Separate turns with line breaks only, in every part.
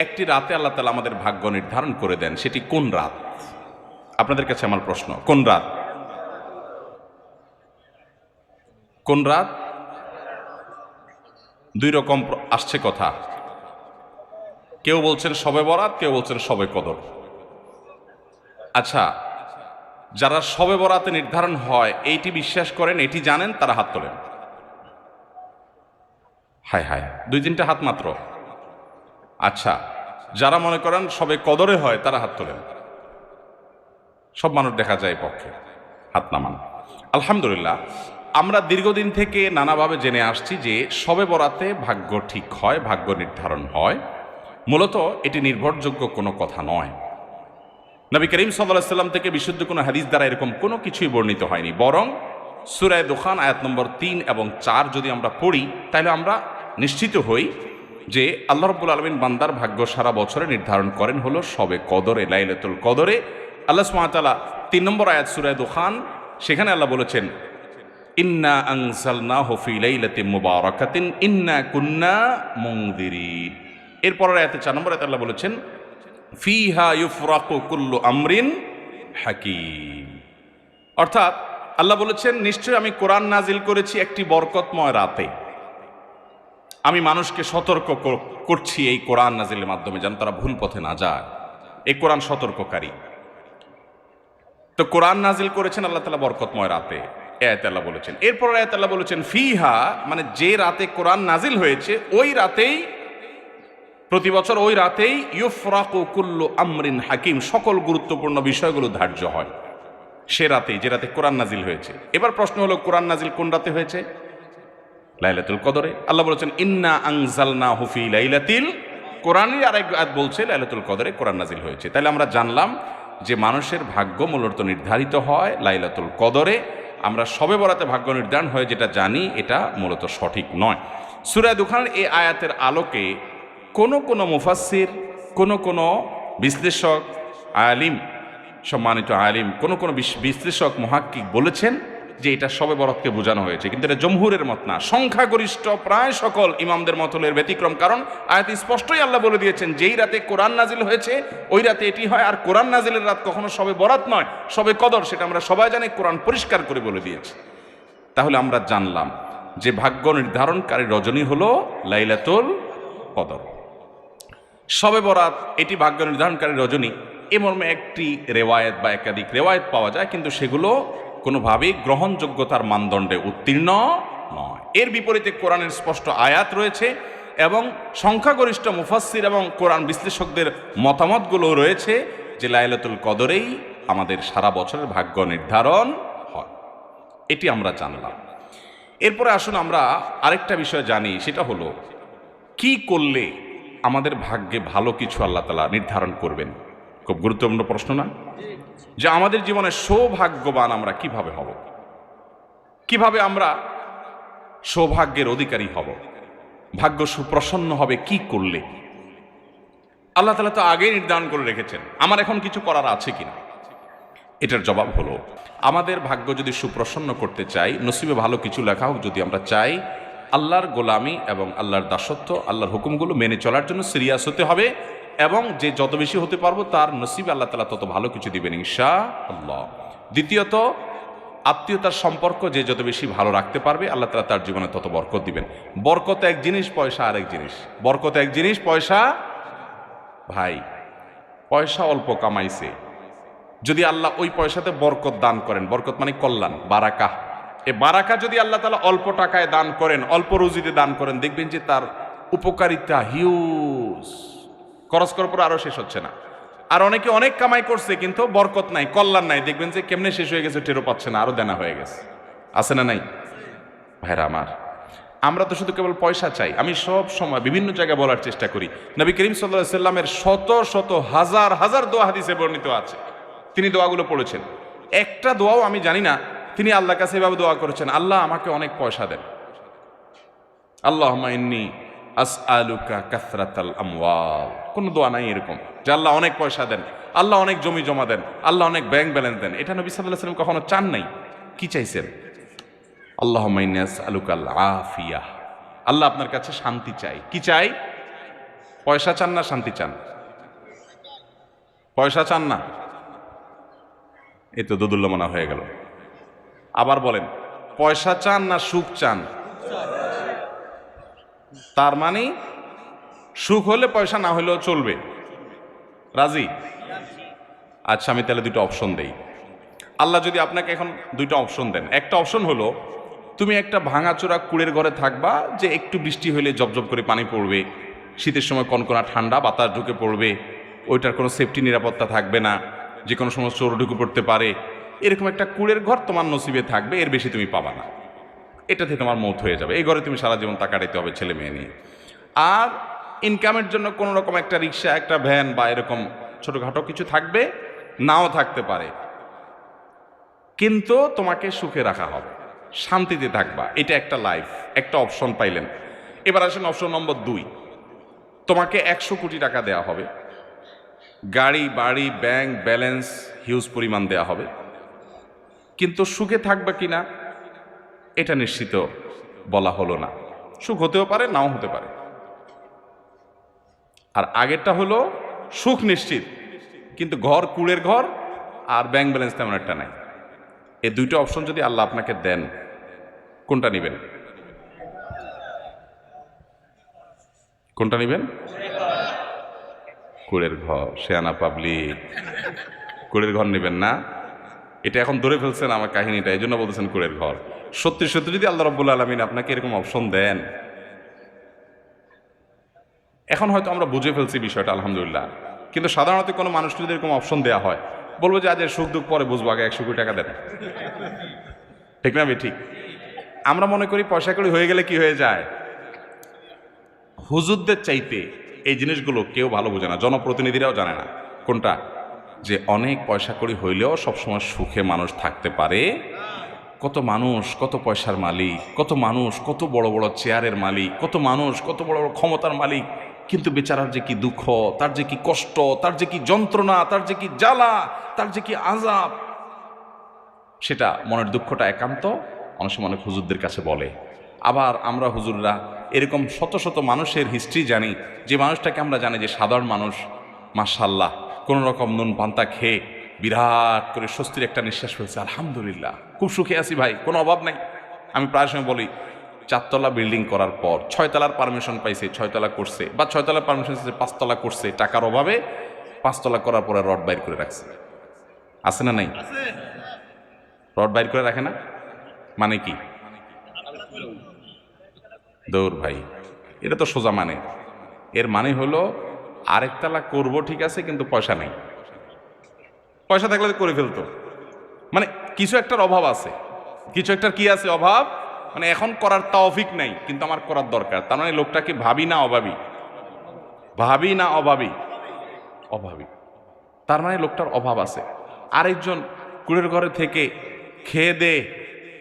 একটি রাতে আল্লাহ তালা আমাদের ভাগ্য নির্ধারণ করে দেন, সেটি কোন রাত? আপনাদের কাছে আমার প্রশ্ন, কোন রাত? কোন রাত? দুই রকম আসছে কথা। কেউ বলছেন সবে বরাত, কেউ বলছেন সবে কদর। আচ্ছা যারা সবে বরাতে নির্ধারণ হয়, এইটি বিশ্বাস করেন, এটি জানেন, তারা হাত তোলেন। হায় হায়, দুই তিনটা হাত মাত্র। আচ্ছা যারা মনে করেন সবে কদরে হয়, তারা হাত তোলেন। সব মানুষ দেখা যায় পক্ষে, হাত নামান। আলহামদুলিল্লাহ, আমরা দীর্ঘদিন থেকে নানাভাবে জেনে আসছি যে সবে বরাতে ভাগ্য ঠিক হয়, ভাগ্য নির্ধারণ হয়। মূলত এটি নির্ভরযোগ্য কোনো কথা নয়। নবী করিম সাল্লাহ সাল্লাম থেকে বিশুদ্ধ কোনো হাদিস দ্বারা এরকম কোনো কিছুই বর্ণিত হয়নি। বরং সুরায় দোকান আয়াত নম্বর তিন এবং চার যদি আমরা পড়ি, তাহলে আমরা নিশ্চিত হই যে আল্লাহ রব্বুল আলমিন বান্দার ভাগ্য সারা বছরে নির্ধারণ করেন হলো সবে কদরে, লাইলাতুল কদরে। আল্লাহ সুমাতালা তিন নম্বর আয়াত সুরায় দোকান সেখানে আল্লাহ বলেছেন, ইন্না আংসালনা হফি লাইলাতিন মুবারাকাতিন, ইন্না কুন্না মুনদিরিন। এরপরের আয়াতে চার নম্বর আয়াতে আল্লাহ বলেছেন, ফিহা ইউফরাকু কুল্লু আমরিন হাকিম। অর্থাৎ আল্লাহ বলেছেন নিশ্চয় আমি কোরআন নাজিল করেছি একটি বরকতময় রাতে। আমি মানুষকে সতর্ক করছি এই কোরআন নাজিলের মাধ্যমে, যেন তারা ভুল পথে না যায়। এই কোরআন সতর্ককারী। তো কোরআন নাজিল করেছেন আল্লাহ তালা বরকতময় রাতে আল্লাহ বলেছেন। এরপর আল্লাহ বলেছেন, ফিহা মানে যে রাতে কোরআন নাজিল হয়েছে, ওই রাতেই, প্রতি বছর ওই রাতেই ইউফরাকু কুল্লু আমরিন হাকিম, সকল গুরুত্বপূর্ণ বিষয়গুলো ধার্য হয়। সে রাতেই, যে রাতে কোরআন নাজিল হয়েছে। এবার প্রশ্ন হলো, কোরআন নাজিল কোন রাতে হয়েছে? লাইলাতুল কদরে। আল্লাহ বলেছেন, ইন্না আংজালনা হুফি লাইলাতিল কোরআনই আরেক আয়াত বলছে, লাইলাতুল কদরে কোরআন নাজিল হয়েছে। তাহলে আমরা জানলাম যে মানুষের ভাগ্য মূলত নির্ধারিত হয় লাইলাতুল কদরে। আমরা সবে বরাতে ভাগ্য নির্ধারণ হয় যেটা জানি, এটা মূলত সঠিক নয়। সুরায় দুখানের এই আয়াতের আলোকে কোনো কোনো মুফাসির কোনো কোনো বিশ্লেষক, আলিম, সম্মানিত আলিম, কোনো কোনো বিশ- বিশ্লেষক, মহাক্কিক বলেছেন যে এটা সবে বরতকে বোঝানো হয়েছে, কিন্তু এটা জমহুরের মত না। সংখ্যাগরিষ্ঠ প্রায় সকল ইমামদের মতলের ব্যতিক্রম কারণ আয়াত স্পষ্টই আল্লাহ বলে দিয়েছেন, যেই রাতে কোরআন নাজিল হয়েছে, ওই রাতে এটি হয়। আর কোরআন নাজিলের রাত কখনো সবে বরাত নয়, সবে কদর, সেটা আমরা সবাই জানি, কোরআন পরিষ্কার করে বলে দিয়েছে। তাহলে আমরা জানলাম যে ভাগ্য নির্ধারণকারী রজনী হলো লাইলাতুল কদর। সবে বরাত, এটি ভাগ্য নির্ধারণকারী রজনী। এ মর্মে একটি রেওয়ায়ত বা একাধিক রেওয়ায়ত পাওয়া যায়, কিন্তু সেগুলো কোনোভাবেই গ্রহণযোগ্যতার মানদণ্ডে উত্তীর্ণ নয়। এর বিপরীতে কোরআনের স্পষ্ট আয়াত রয়েছে এবং সংখ্যাগরিষ্ঠ মুফাসসির এবং কোরআন বিশ্লেষকদের মতামতগুলো রয়েছে যে লাইলাতুল কদরেই আমাদের সারা বছরের ভাগ্য নির্ধারণ হয়। এটি আমরা জানলাম। এরপরে আসুন আমরা আরেকটা বিষয় জানি, সেটা হলো, কি করলে আমাদের ভাগ্যে ভালো কিছু আল্লাহ তালা নির্ধারণ করবেন? খুব গুরুত্বপূর্ণ প্রশ্ন না? যে আমাদের জীবনে সৌভাগ্যবান আমরা কীভাবে হব? কীভাবে আমরা সৌভাগ্যের অধিকারী হব? ভাগ্য সুপ্রসন্ন হবে কি করলে? আল্লাহ তালা তো আগেই নির্ধারণ করে রেখেছেন, আমার এখন কিছু করার আছে কিনা? এটার জবাব হলো, আমাদের ভাগ্য যদি সুপ্রসন্ন করতে চাই, নসিবে ভালো কিছু লেখা হোক, যদি আমরা চাই, আল্লাহর গোলামি এবং আল্লাহর দাসত্ব, আল্লাহর হুকুমগুলো মেনে চলার জন্য সিরিয়াস হতে হবে এবং যে যত বেশি হতে পারব তার নসিব আল্লাহ তালা তত ভালো কিছু দিবেন ইনশা আল্লাহ দ্বিতীয়ত, আত্মীয়তার সম্পর্ক যে যত বেশি ভালো রাখতে পারবে, আল্লাহ তালা তার জীবনে তত বরকত দিবেন। বরকত এক জিনিস, পয়সা আরেক জিনিস। বরকত এক জিনিস, পয়সা ভাই, পয়সা অল্প কামাইছে। যদি আল্লাহ ওই পয়সাতে বরকত দান করেন, বরকত মানে কল্যাণ, বারাকা। এ বারাকা যদি আল্লাহ তালা অল্প টাকায় দান করেন, অল্প রুজিতে দান করেন, দেখবেন যে তার উপকারিতা হিউজ। খরচ করার পর আরও শেষ হচ্ছে না। আর অনেকে অনেক কামাই করছে, কিন্তু বরকত নাই, কল্যাণ নাই। দেখবেন যে কেমনে শেষ হয়ে গেছে টেরো পাচ্ছে না, আরও দেনা হয়ে গেছে। আছে না নাই? ভাইরা আমার, আমরা তো শুধু কেবল পয়সা চাই। আমি সব সময় বিভিন্ন জায়গায় বলার চেষ্টা করি। নবী করিম সাল্লাহ সাল্লামের শত শত, হাজার হাজার দোয়া হাদিসে বর্ণিত আছে। তিনি দোয়াগুলো পড়েছেন। একটা দোয়াও আমি জানি না, তিনি আল্লাহ কাছে এভাবে দোয়া করেছেন, আল্লাহ আমাকে অনেক পয়সা দেন। আল্লাহ ইন্নি আস আলুকা কাসরাতাল আমওয়াল। কোনো দোয়া নাই এরকম। যে আল্লাহ অনেক পয়সা দেন, আল্লাহ অনেক জমি জমা দেন, আল্লাহ অনেক ব্যাংক ব্যালেন্স দেন। এটা নবী সাল্লাহ সাল্লাম কখনো চান নাই। কি চাইছেন? আল্লাহ আলুকাল আফিয়া। আল্লাহ আপনার কাছে শান্তি চাই। কি চাই? পয়সা চান না শান্তি চান? পয়সা চান না? এই তো দোদুল্যমনা হয়ে গেল। আবার বলেন, পয়সা চান না সুখ চান? তার মানে সুখ হলে পয়সা, না হলেও চলবে। রাজি? আচ্ছা আমি তাহলে দুটো অপশন দেই। আল্লাহ যদি আপনাকে এখন দুইটা অপশন দেন। একটা অপশন হলো, তুমি একটা ভাঙাচোরা কুড়ের ঘরে থাকবা, যে একটু বৃষ্টি হলে জবজব করে পানি পড়বে। শীতের সময় কনকনা ঠান্ডা, বাতাস ঢুকে পড়বে। ওইটার কোনো সেফটি নিরাপত্তা থাকবে না। যে কোনো সময় চোর ঢুকে পড়তে পারে। এরকম একটা কুড়ের ঘর তোমার নসিবে থাকবে, এর বেশি তুমি পাবা না। এটাতে তোমার মৌত হয়ে যাবে। এই ঘরে তুমি সারা জীবন তা কাটাইতে হবে ছেলে মেয়ে নিয়ে। আর ইনকামের জন্য কোনো রকম একটা রিক্সা, একটা ভ্যান বা এরকম ছোটোখাটো কিছু থাকবে, নাও থাকতে পারে। কিন্তু তোমাকে সুখে রাখা হবে, শান্তিতে থাকবা। এটা একটা লাইফ একটা অপশন পাইলেন। এবার আসেন অপশন নম্বর দুই। তোমাকে একশো কোটি টাকা দেওয়া হবে। গাড়ি, বাড়ি ব্যাংক ব্যালেন্স হিউজ পরিমাণ দেওয়া হবে। কিন্তু সুখে থাকবা কিনা? এটা নিশ্চিত বলা হলো না। সুখ হতেও পারে, নাও হতে পারে। আর আগেরটা হলো, সুখ নিশ্চিত, কিন্তু ঘর কুড়ের ঘর আর ব্যাংক ব্যালেন্স তেমন একটা নাই। এই দুইটা অপশন যদি আল্লাহ আপনাকে দেন, কোনটা নেবেন? কোনটা নেবেন? কুড়ের ঘর, শেয়ানা পাবলিক কুড়ের ঘর নেবেন না। এটা এখন ধরে ফেলছেন আমার কাহিনীটা, এই জন্য বলতেছেন কুড়ের ঘর। সত্যি সত্যি যদি আল্লাহ রব্বুল আলমিন আপনাকে এরকম অপশন দেন, এখন হয়তো আমরা বুঝে ফেলছি বিষয়টা, আলহামদুলিল্লাহ। কিন্তু সাধারণত কোনো মানুষকে যদি এরকম অপশন দেওয়া হয়, বলব যে আজ সুখ দুঃখ পরে বুঝব, আগে একশো কোটি টাকা দেন। ঠিক না ঠিক? আমরা মনে করি পয়সা করি হয়ে গেলে কি হয়ে যায়? হুজুরদের চাইতে এই জিনিসগুলো কেউ ভালো বোঝে না, জনপ্রতিনিধিরাও জানে না। কোনটা? যে অনেক পয়সা করি হইলেও সবসময় সুখে মানুষ থাকতে পারে কত মানুষ, কত পয়সার মালিক, কত মানুষ, কত বড় বড় চেয়ারের মালিক, কত মানুষ, কত বড় বড় ক্ষমতার মালিক। কিন্তু বেচারার যে কি দুঃখ, তার যে কি কষ্ট, তার যে কি যন্ত্রণা, তার যে কি জ্বালা, তার যে কি আজাব সেটা মনের দুঃখটা একান্ত। অনেক সময় অনেক হুজুরদের কাছে বলে। আবার আমরা হুজুররা এরকম শত শত মানুষের হিস্ট্রি জানি, যে মানুষটাকে আমরা জানি যে সাধারণ মানুষ মার্শাল্লাহ কোনো রকম নুন পান্তা খেয়ে বিরাট করে স্বস্তির একটা নিঃশ্বাস হয়েছে আলহামদুলিল্লাহ। খুব সুখে আছি ভাই, কোনো অভাব নাই। আমি প্রায় সময় বলি, চারতলা বিল্ডিং করার পর, ছয়তলার পারমিশন পাইছে, ছয়তলা করছে, বা ছয়তলার পারমিশন পাইছে পাঁচতলা করছে, টাকার অভাবে পাঁচতলা করার পরে রড বাইর করে রাখছে। আছে না নাই? রড বাইর করে রাখে না? মানে কি? দৌড় ভাই, এটা তো সোজা মানে। এর মানে হলো, আরেকতলা করব ঠিক আছে, কিন্তু পয়সা নেই। পয়সা থাকলে করে ফেলতো। মানে কিছু একটার অভাব আছে। কিছু একটার কি আছে অভাব? মানে এখন করার তৌফিক নাই, কিন্তু আমার করার দরকার। তার মানে লোকটাকে ভাবি না অভাবী। ভাবি না অভাবী। অভাবী। তার মানে লোকটার অভাব আছে। আরেকজন কুড়ের ঘরে থেকে খেয়ে দে,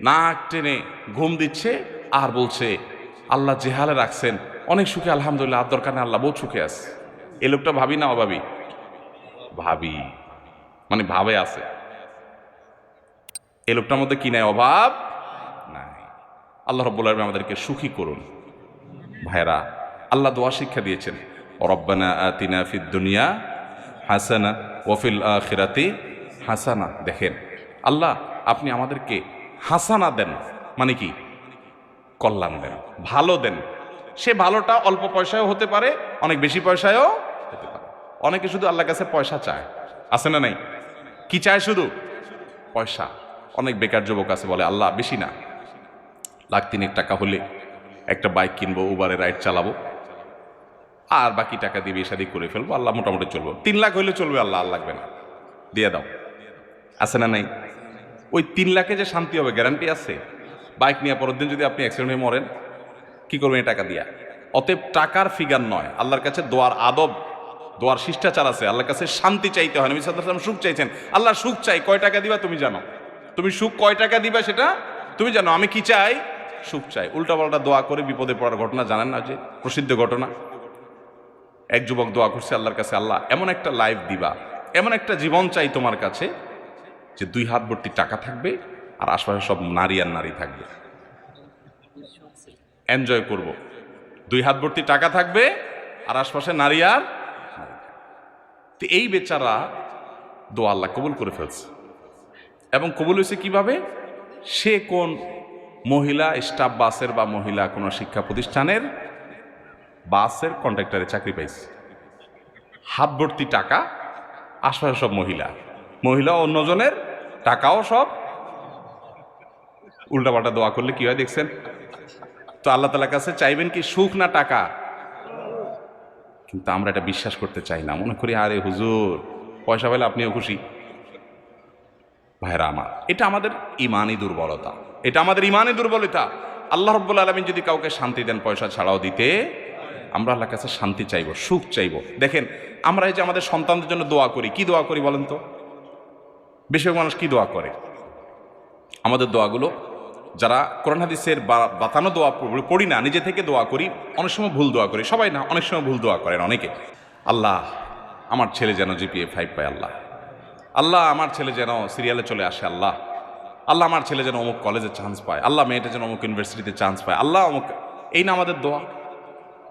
নাক টেনে ঘুম দিচ্ছে আর বলছে, আল্লাহ জেহালে রাখছেন, অনেক সুখে আলহামদুলিল্লাহ, আর দরকার আল্লাহ, বহুত সুখে আছে। এই লোকটা ভাবি না অভাবী? ভাবি। মানে ভাবে আছে। এই লোকটার মধ্যে কি নাই, অভাব নাই। আল্লাহ রব্বুল আলমী আমাদেরকে সুখী করুন। ভাইরা আল্লাহ দোয়া শিক্ষা দিয়েছেন, রব্বানা আতিনা ফিদ দুনিয়া হাসানা ওফিল আখিরাতি হাসানা। দেখেন, আল্লাহ আপনি আমাদেরকে হাসানা দেন মানে কি? কল্যাণ দেন, ভালো দেন। সে ভালোটা অল্প পয়সায়ও হতে পারে, অনেক বেশি পয়সায়ও হতে পারে। অনেকে শুধু আল্লাহর কাছে পয়সা চায়। আছে না নাই? কি চায় শুধু? পয়সা। অনেক বেকার যুবক আছে বলে, আল্লাহ, বেশি না। লাখ তিনের টাকা হলে একটা বাইক কিনবো উবারে রাইড চালাবো। আর বাকি টাকা দিয়ে বিয়ে করে ফেলব। আল্লাহ, মোটামুটি চলবো। তিন লাখ হইলে চলবে আল্লাহ, আর লাগবে না। দিয়ে দাও। আছে না নাই? ওই তিন লাখে যে শান্তি হবে গ্যারান্টি আছে? বাইক নিয়ে পরের দিন যদি আপনি অ্যাক্সিডেন্ট হয়ে মরেন, কী করবেন এই টাকা দিয়া? অতএব টাকার ফিগার নয়। আল্লাহর কাছে দোয়ার আদব, দোয়ার শিষ্টাচার আছে। আল্লাহর কাছে শান্তি চাইতে হয়। সাল্লাল্লাহু আলাইহি সুখ চাইছেন। আল্লাহ সুখ চাই। কয় টাকা দিবা তুমি জানো? তুমি সুখ কয় টাকা দিবা সেটা? তুমি জানো, আমি কি চাই? সুখ চাই। উল্টাপাল্টা দোয়া করে, বিপদে পড়ার ঘটনা জানেন না যে, প্রসিদ্ধ ঘটনা। এক যুবক দোয়া করছে, আল্লাহর কাছে, আল্লাহ, এমন একটা লাইফ দিবা, এমন একটা জীবন চাই তোমার কাছে, যে দুই হাত ভর্তি টাকা থাকবে আর আশপাশে সব নারী আর নারী থাকবে। এনজয় করব। দুই হাত ভর্তি টাকা থাকবে আর আশপাশে নারী আর এই বেচারা দোয়া আল্লাহ কবুল করে ফেলছে। এবং কবুল হয়েছে কীভাবে? সে কোন মহিলা স্টাফ বাসের বা মহিলা কোনো শিক্ষা প্রতিষ্ঠানের বাসের কন্ট্রাক্টরে চাকরি পাইছে। হাত ভর্তি টাকা, আশপাশে সব মহিলা। মহিলা অন্যজনের টাকাও সব। উল্টাপাল্টা দোয়া করলে কি হয় দেখছেন? তো আল্লাহ তালার কাছে চাইবেন কি সুখ না টাকা? কিন্তু আমরা এটা বিশ্বাস করতে চাই না। মনে করি, আরে হুজুর, পয়সা পেলে আপনিও খুশি। ভাইরা আমার, এটা আমাদের ইমানই দুর্বলতা। এটা আমাদের ইমানই দুর্বলতা। আল্লাহ রব্বুল আলমিন যদি কাউকে শান্তি দেন, পয়সা ছাড়াও দিতে, আমরা আল্লাহর কাছে শান্তি চাইব, সুখ চাইব। দেখেন, আমরা এই যে আমাদের সন্তানদের জন্য দোয়া করি, কি দোয়া করি বলেন তো? বেশিরভাগ মানুষ কি দোয়া করে? আমাদের দোয়াগুলো, যারা কোরআন হাদিসের বাতানো দোয়া পড়ি না, নিজে থেকে দোয়া করি, অনেক সময় ভুল দোয়া করি, সবাই না, অনেক সময় ভুল দোয়া করেন অনেকে। আল্লাহ, আমার ছেলে যেন জিপিএ ফাইভ পায়, আল্লাহ। আল্লাহ আমার ছেলে যেন সিরিয়ালে চলে আসে, আল্লাহ। আল্লাহ আমার ছেলে যেন অমুক কলেজে চান্স পায়, আল্লাহ মেয়েটা যেন অমুক ইউনিভার্সিটিতে চান্স পায়, আল্লাহ অমুক এই না আমাদের দোয়া।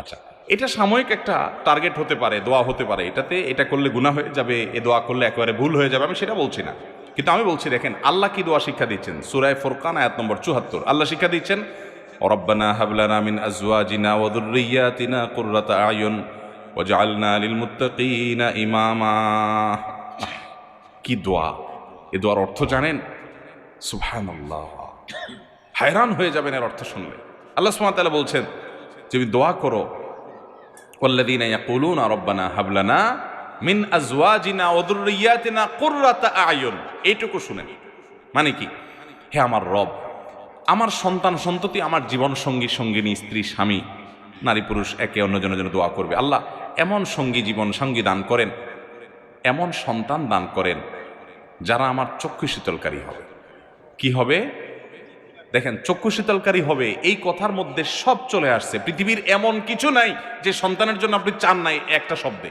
আচ্ছা এটা সাময়িক একটা টার্গেট হতে পারে, দোয়া হতে পারে। এটাতে এটা করলে গুণা হয়ে যাবে, এ দোয়া করলে একেবারে ভুল হয়ে যাবে, আমি সেটা বলছি না। কিন্তু আমি বলছি, দেখেন, আল্লাহ কি দোয়া শিক্ষা দিচ্ছেন? সুরায় ফোরকান, আয়াত নম্বর চুহাত্তর আল্লাহ শিক্ষা দিচ্ছেন, রব্বানা হাবলানা মিন আজওয়াজিনা ওয়া যুররিয়াতিনা কুররাতা আয়ুন ওয়াজআলনা লিল মুত্তাকিনা ইমামা। কি দোয়া এ দোয়ার অর্থ জানেন সুবহানাল্লাহ হায়রান হয়ে যাবেন এর অর্থ শুনলে আল্লাহ সুবহানাহু ওয়া তাআলা বলছেন তুমি দোয়া করো والذين يقولون ربنا هب لنا من ازواجنا وذرياتنا قرة اعين এইটুকু শুনেন মানে কি হে আমার রব আমার সন্তান সন্ততি আমার জীবন সঙ্গী সঙ্গিনী স্ত্রী স্বামী নারী পুরুষ একে অন্যজনের জন্য দোয়া করবে আল্লাহ এমন সঙ্গী জীবন সঙ্গী দান করেন এমন সন্তান দান করেন যারা আমার চক্ষু শীতলকারী হবে। কি হবে? দেখেন, চক্ষু শীতলকারী হবে, এই কথার মধ্যে সব চলে আসছে। পৃথিবীর এমন কিছু নাই যে সন্তানের জন্য আপনি চান নাই একটা শব্দে।